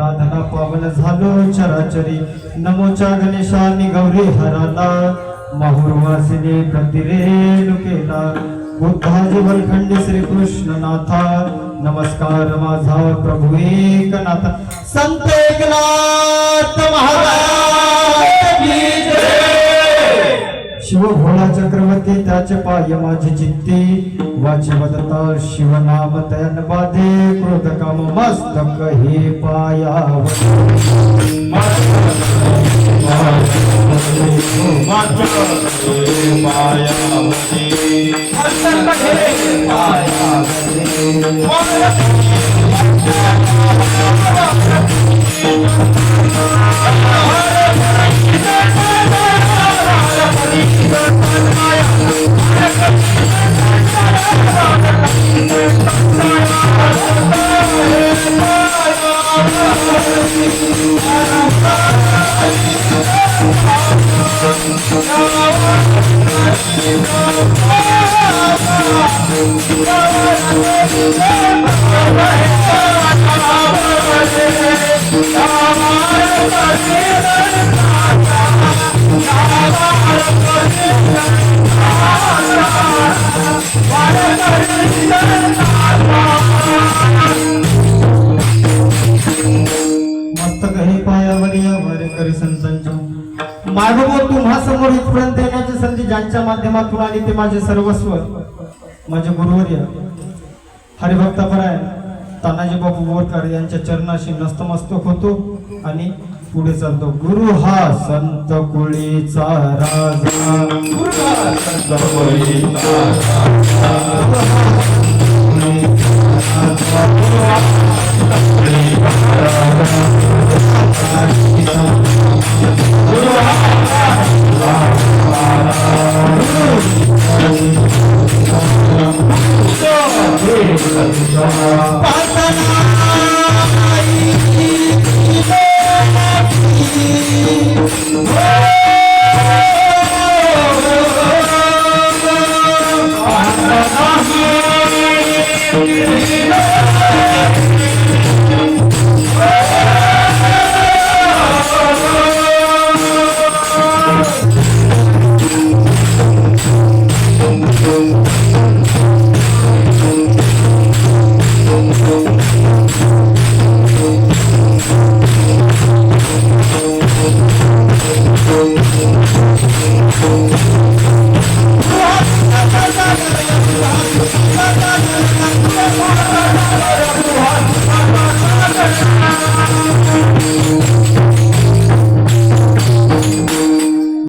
आराधना पावन झालो चराचरी. नमोच्या गणेशानी गौरी हराला माहुरवासिनी प्रतिरेणु केला. बुद्धाजी श्री कृष्ण नाथा नमस्कार माझा प्रभू एकनाथ. संत एकनाथ महाराज शिव भोळा चक्रवर्ती त्याचे पाय माझी चित्ती. वाचे शिवनाम तयन बाधे क्रोध काम मस्तक हे पायावर मस्तक वारेकरी यावर संतांच्या. मागवो तुम्हा समोर इथपर्यंत येण्याची संधी ज्यांच्या माध्यमातून आली ते माझे सर्वस्व. माझे गुरुवर्य. हरिभक्तापराय तानाजी बापू बोरकर यांच्या चरणाशी नस्तमस्तक होतो आणि पुढे चालतो. गुरु हा संत कुळीचा राजा. गुरु हा संत कुळीचा राजा.